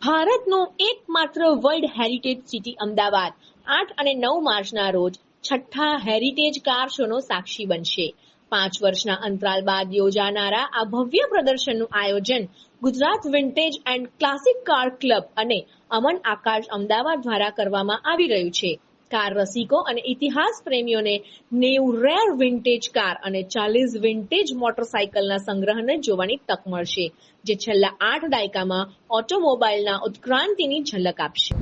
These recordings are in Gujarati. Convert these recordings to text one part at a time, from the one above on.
ભારતનું એકમાત્ર વર્લ્ડ હેરિટેજ સિટી અમદાવાદ. આઠ અને નવ માર્ચના રોજ છઠ્ઠા હેરિટેજ કાર શોનો સાક્ષી બનશે. પાંચ વર્ષના અંતરાલ બાદ યોજાનારા આ ભવ્ય પ્રદર્શનનું આયોજન Gujarat vintage and classic car club અને અમન આકાશ અમદાવાદ દ્વારા કરવામાં આવી રહ્યું છે. કાર રસિકો અને ઇતિહાસ પ્રેમીઓને નેવું રેર વિન્ટેજ કાર અને ચાલીસ વિન્ટેજ મોટરસાયકલના સંગ્રહને જોવાની તક મળશે, જે છેલ્લા આઠ દાયકામાં ઓટોમોબાઈલના ઉત્ક્રાંતિની ઝલક આપશે.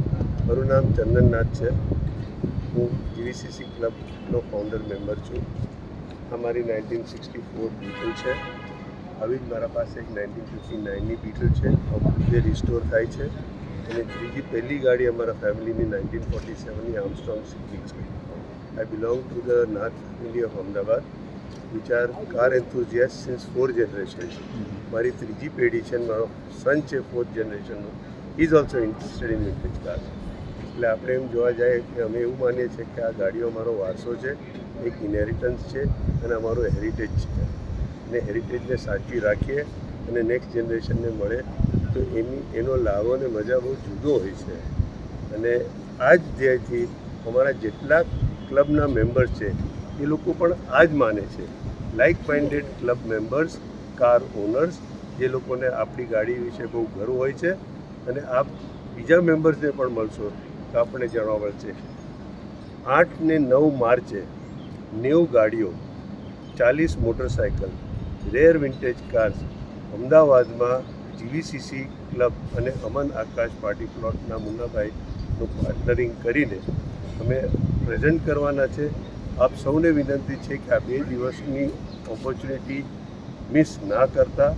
મારું નામ ચંદનનાથ છે. હું જીવીસીસી ક્લબનો ફાઉન્ડર મેમ્બર છું. આ મારી નાઇન્ટીન સિક્સટી ફોર બીટલ છે. આવી જ મારા પાસે એક નાઇન્ટીન ફિફ્ટી નાઇનની બીટલ છે. જે રિસ્ટોર થાય છે. અને ત્રીજી પહેલી ગાડી અમારા ફેમિલીની નાઇન્ટીન ફોર્ટી સેવનની આર્મસ્ટ્રોંગ સિટી છે. I belong to the north family of Ahmedabad which are car enthusiast since four generation મારી ત્રીજી પેઢી છે મારો સન છે fourth જનરેશનનો is also interested in vintage car એટલે આપણે એમ જોવા જઈએ કે અમે એવું માનીએ છીએ કે આ ગાડીઓ અમારો વારસો છે, એક ઇનહેરિટન્સ છે અને અમારો હેરિટેજ છે. અને હેરિટેજને સાચવી રાખીએ અને નેક્સ્ટ જનરેશનને મળે તો એની, એનો લાવો અને મજા બહુ જુદો હોય છે. અને આ જ ધ્યેયથી અમારા જેટલા ક્લબના મેમ્બર્સ છે, એ લોકો પણ આ જ માને છે. Like minded club members, car owners, જે લોકોને આપણી ગાડી વિશે બહુ ગર્વ હોય છે અને આપ બીજા મેમ્બર્સને પણ મળશો તો આપણને જાણવા મળશે. આઠ ને નવ માર્ચે નેવું ગાડીઓ, ચાલીસ મોટરસાયકલ રેર વિન્ટેજ કાર્સ અમદાવાદમાં જીવીસીસી ક્લબ અને અમન આકાશ પાર્ટી પ્લોટના મુન્નાભાઈનું પાર્ટનરિંગ કરીને અમે પ્રેઝન્ટ કરવાના છે. આપ સૌને વિનંતી છે કે આ બે દિવસની ઓપોર્ચ્યુનિટી મિસ ના કરતા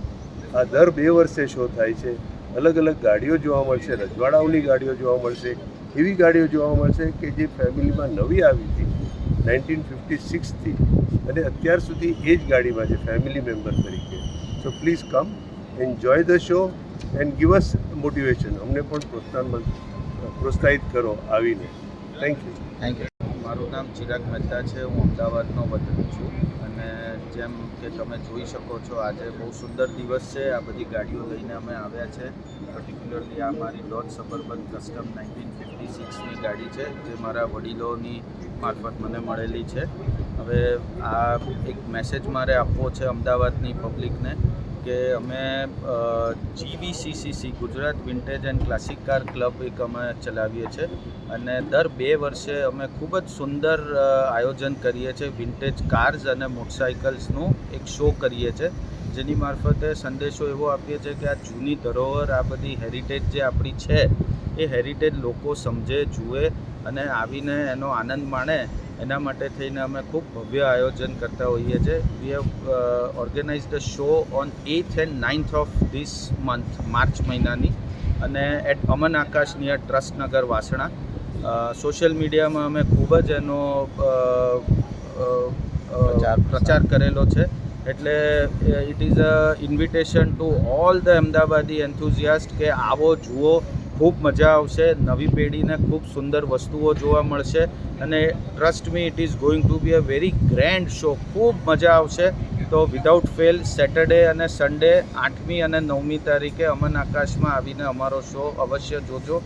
આ દર બે વર્ષે શો થાય છે. અલગ અલગ ગાડીઓ જોવા મળશે, રજવાડાઓની ગાડીઓ જોવા મળશે, એવી ગાડીઓ જોવા મળશે કે જે ફેમિલીમાં નવી આવી હતી નાઇન્ટીન ફિફ્ટી સિક્સથી અને અત્યાર સુધી એ જ ગાડીમાં છે ફેમિલી મેમ્બર તરીકે. So please come enjoy the show and give us motivation અમને પણ પ્રોત્સાહન પ્રોત્સાહિત કરો આવીને. થેન્ક યુ થેન્ક યુ મારું નામ ચિરાગ મહેતા છે. હું અમદાવાદનો વતની છું અને જેમ કે તમે જોઈ શકો છો આજે બહુ સુંદર દિવસ છે. આ બધી ગાડીઓ લઈને અમે આવ્યા છે. પર્ટિક્યુલરલી આ મારી Dodge suburban custom nineteen fifty સિક્સની ગાડી છે જે મારા વડીલોની મારફત મને મળેલી છે. હવે આ એક મેસેજ મારે આપવો છે અમદાવાદની પબ્લિકને કે અમે GVCCC Gujarat vintage and classic car club એક અમે ચલાવીએ છીએ અને દર બે વર્ષે અમે ખૂબ જ સુંદર આયોજન કરીએ છીએ વિન્ટેજ કાર્સ અને મોટરસાઇકલ્સનું એક શો કરીએ છીએ જેની મારફતે સંદેશો એવો આપીએ છીએ કે આ જૂની ધરોહર, આ બધી હેરિટેજ જે આપણી છે, એ હેરિટેજ લોકો સમજે, જુએ અને આવીને એનો આનંદ માણે. એના માટે થઈને અમે ખૂબ ભવ્ય આયોજન કરતા હોઈએ છીએ. We have organise the show on eighth and ninth of this month March મહિનાની. અને at Aman Akash near Trustnagar Vasna social મીડિયામાં અમે ખૂબ જ એનો પ્રચાર કરેલો છે. એટલે it is a invitation to all the Ahmedabadi enthusiast કે આવો જુઓ ખૂબ મજા આવશે. નવી પેઢીને ખૂબ સુંદર વસ્તુઓ જોવા મળશે. અને trust me it is going to be a very grand show ખૂબ મજા આવશે. તો વિધાઉટ ફેલ સેટરડે અને સન્ડે આઠમી અને નવમી તારીખે અમન આકાશમાં આવીને અમારો શો અવશ્ય જોજો.